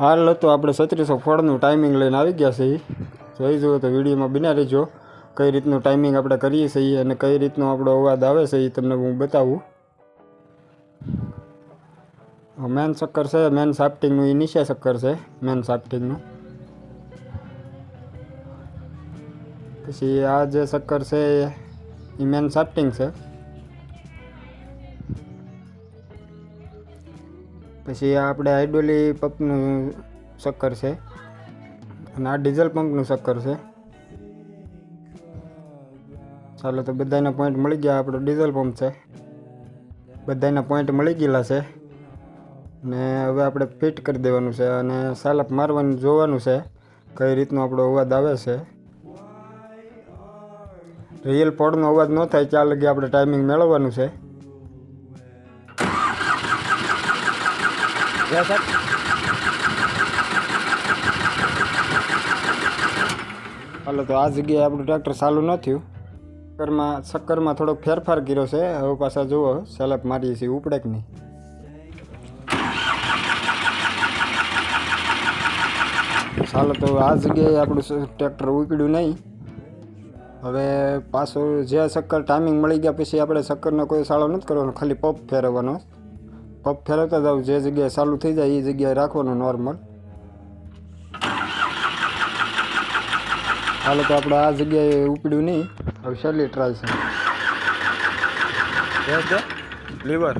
હાલ તો આપણે છત્રીસો ફળનું ટાઈમિંગ લઈને આવી ગયા છીએ. જોઈ જુઓ તો વિડીયોમાં બિના રહેજો. કઈ રીતનું ટાઈમિંગ આપણે કરીએ છીએ અને કઈ રીતનો આપણો અવાજ આવે છે એ તમને હું બતાવું. મેન ચક્કર છે મેન સાફ્ટિંગનું એ નીચે ચક્કર છે મેન સાફ્ટિંગનું પછી આ જે ચક્કર છે, એ મેન સાફ્ટિંગ છે. પછી આપણે આઈડોલી પંપનું શક્કર છે. અને આ ડીઝલ પંપનું શક્કર છે. ચાલો તો બધાના પોઈન્ટ મળી ગયા, આપણો ડીઝલ પંપ છે. બધાના પોઈન્ટ મળી ગયેલા છે. ને હવે આપણે ફિટ કરી દેવાનું છે અને સાલપ મારવાનું, જોવાનું છે કઈ રીતનો આપણો અવાજ આવે છે. રિયલ પોડનો અવાજ ન થાય ત્યાં લગી આપણે ટાઈમિંગ મેળવવાનું છે. હાલો, તો આ જગ્યાએ આપણું ટ્રેક્ટર ચાલુ ન થયું. ચક્કરમાં ચક્કરમાં થોડોક ફેરફાર કર્યો છે. હવે પાછા જુઓ સેલપ મારીએ છીએ ઉપડેક નહીં. ચાલો, તો આ જગ્યાએ આપણું ટ્રેક્ટર ઉપડ્યું નહીં. હવે પાછું જે ચક્કર ટાઈમિંગ મળી ગયા પછી આપણે ચક્કરનો કોઈ સાળો નથી કરવાનો, ખાલી પપ ફેરવવાનો. પપ ફેરવતા જાવ જે જગ્યાએ ચાલુ થઈ જાય એ જગ્યાએ રાખવાનું નોર્મલ હાલો તો આપણે આ જગ્યાએ ઉપડ્યું નહીં. હવે છેલ્લી ટ્રાય છે. લીવર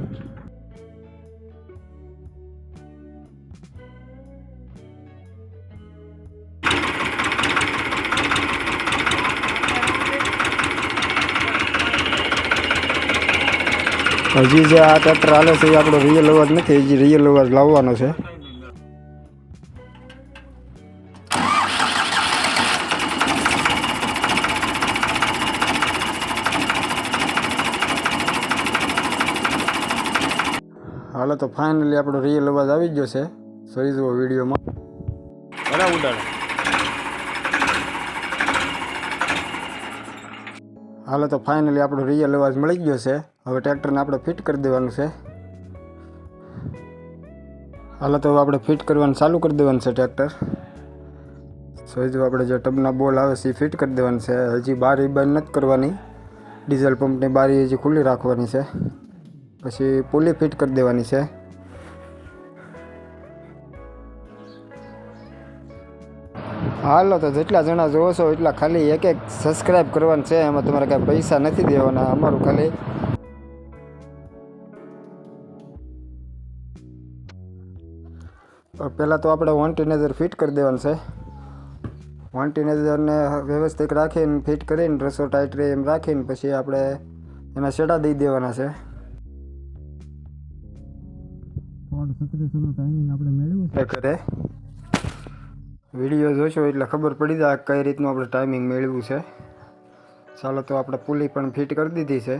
હજી જે આ ટ્રેક્ટર હાલે છે, એ આપણો રિયલ અવાજ નથી, હજી રિયલ અવાજ લાવવાનો છે. હાલો, તો ફાઇનલી આપણો રિયલ અવાજ આવી ગયો છે. સોરી જુઓ, વિડીયોમાં. ઘણા હાલો તો ફાઇનલી આપણો રિયલ અવાજ મળી ગયો છે. હવે ટ્રેક્ટરને આપણે ફિટ કરી દેવાનું છે. હાલો તો આપણે ફિટ કરવાનું ચાલુ કરી દેવાનું છે ટ્રેક્ટર જોઈ આપણે જે ટબના બોલ આવે છે એ ફિટ કરી દેવાનું છે. હજી બારી બંધ નથી કરવાની. ડીઝલ પંપની બારી હજી ખુલ્લી રાખવાની છે. પછી પુલી ફિટ કરી દેવાની છે. હાલો તો જેટલા જણા જોવો છો એટલા ખાલી એક એક સબસ્ક્રાઈબ કરવાનું છે. એમાં તમારે કાંઈ પૈસા નથી દેવાના અમારું ખાલી પહેલાં તો આપણે વન ફિટ કરી દેવાનું છે. વન વ્યવસ્થિત રાખીને ફિટ કરીને રસો ટાઈટ રહે એમ રાખીને પછી આપણે એના શેડા દઈ દેવાના છે. આપણે મેળવ્યું છે. ઘરે. વીડિયો જોશો એટલે ખબર પડી જાય કઈ રીતનું આપણે ટાઈમિંગ મેળવ્યું છે. ચાલો તો આપણે પુલી પણ ફિટ કરી દીધી છે.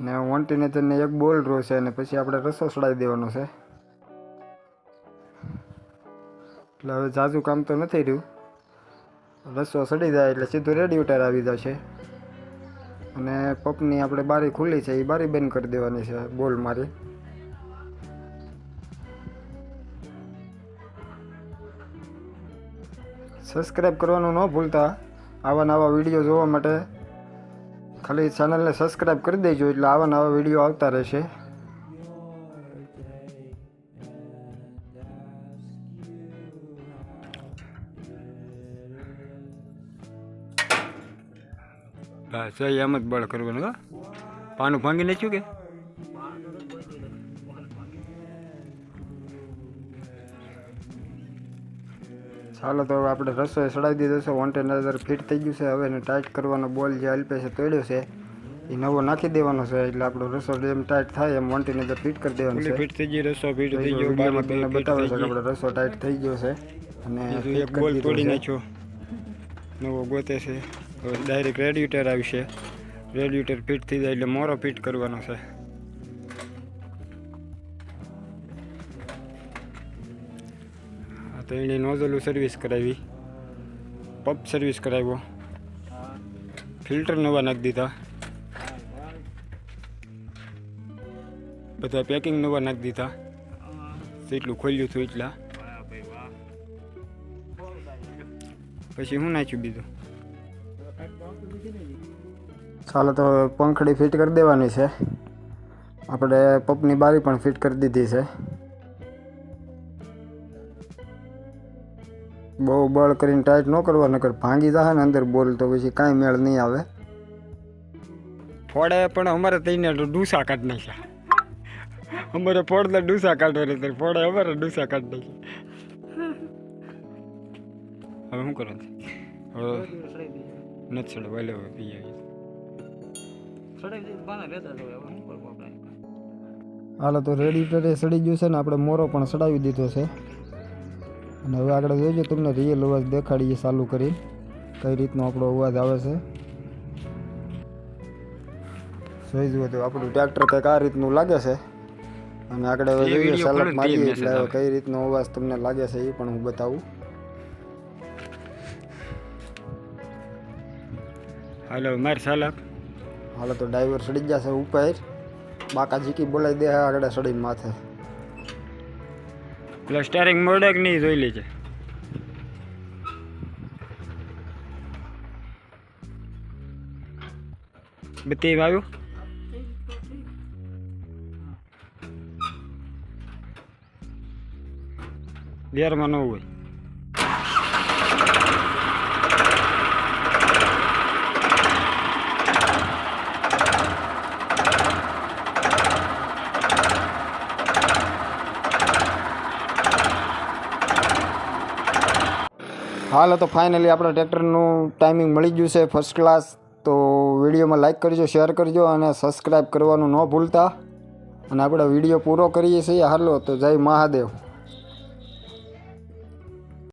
ને વોન્ટીનેતરને એક બોલ રો છે અને પછી આપણે રસો ચડાવી દેવાનો છે. એટલે હવે જાજુ કામ તો નથી રહ્યું. રસો સડી જાય એટલે સીધું રેડિયેટર આવી જશે. અને પપની આપણે બારી ખુલ્લી છે, એ બારી બંધ કરી દેવાની છે બોલ મારી. સબસ્ક્રાઈબ કરવાનું ન ભૂલતા. આવા નવા વીડિયો જોવા માટે ખાલી ચેનલને સબસ્ક્રાઈબ કરી દેજો, એટલે આવા નવા વીડિયો આવતા રહેશે. બસ એમ જ બળ કરવાનું, હા? પાનું ભાંગી નાખ્યું કે? ચાલો તો હવે આપણે રસોઈ સડાવી દીધો છે. વોન્ટેનર ફિટ થઈ ગયું છે. હવે એને ટાઈટ કરવાનો બોલ જે અલ્પે છે તોડ્યો છે. એ નવો નાખી દેવાનો છે એટલે આપણો રસો જેમ ટાઈટ થાય એમ વોન્ટેનર ફિટ કરી દેવાનો છે. ફિટ થઈ ગઈ રસો ફિટ થઈ ગયો વિડીયોમાં તમને બતાવે છે કે આપણો રસો ટાઈટ થઈ ગયો છે. અને એક બોલ તોડી. નાખ્યો. નવો ગોતે છે. ડાયરેક્ટ રેડિયેટર આવશે. રેડિયેટર ફિટ થઈ જાય એટલે મોરો ફિટ કરવાનો છે. તો એણે નોઝલું સર્વિસ કરાવી પંપ સર્વિસ કરાવ્યો ફિલ્ટર નવા નાખી દીધા બધા પેકિંગ નવા નાખી દીધા એટલું ખોલ્યું હતું એટલા પછી હું નાખ્યું બીજું ચાલો તો પંખડી ફિટ કરી દેવાની છે આપણે પપની બારી પણ ફિટ કરી દીધી છે બહુ બળ કરીને ટાઈટ ન કરવા નકર ભાંગી જશે ને અંદર બોલ તો પછી કાંઈ મેળ નહીં આવે. ફોડે પણ અમારે તઈને ડૂસા કાઢી નાખ્યા. અમારે ફોડને ડૂસા કાઢવા નથી ફોડે અમારે ડૂસા કાઢી નાખ્યા. હવે શું કરો હવે નથી ચડે વહેલે હવે પી આવી હાલો તો રેડિએટરે સડી ગયું છે ને આપણે મોરો પણ સડાવી દીધો છે. અને હવે આગળ જોઈજો તમને રિયલ અવાજ દેખાડીએ ચાલુ કરી. કઈ રીતનો આપણો અવાજ આવે છે? જોઈ જુઓ તો આપણું ટ્રેક્ટર કંઈક આ રીતનું લાગે છે. અને આગળ હવે જોઈએ તે મારીએ એટલે કઈ રીતનો અવાજ તમને લાગે છે એ પણ હું બતાવું. હાલો માર સાલા હાલો તો ડ્રાઈવર સડી જશે ઉપર. બાકા જીકી બોલાવી દે આગળ સડીને માથે. એટલે સ્ટારિંગ મોડે કે નહીં જોઈ લેજે બત્તી આવ્યું ગેરમાં ન હોય. હાલ તો ફાઇનલી આપણા ટ્રેક્ટરનું ટાઈમિંગ મળી ગયું છે ફર્સ્ટ ક્લાસ તો વિડીયોમાં લાઈક કરજો શેર કરજો અને સબસ્ક્રાઈબ કરવાનું ન ભૂલતા. અને આપણે વીડિયો પૂરો કરીએ છીએ હાલો, તો જય મહાદેવ.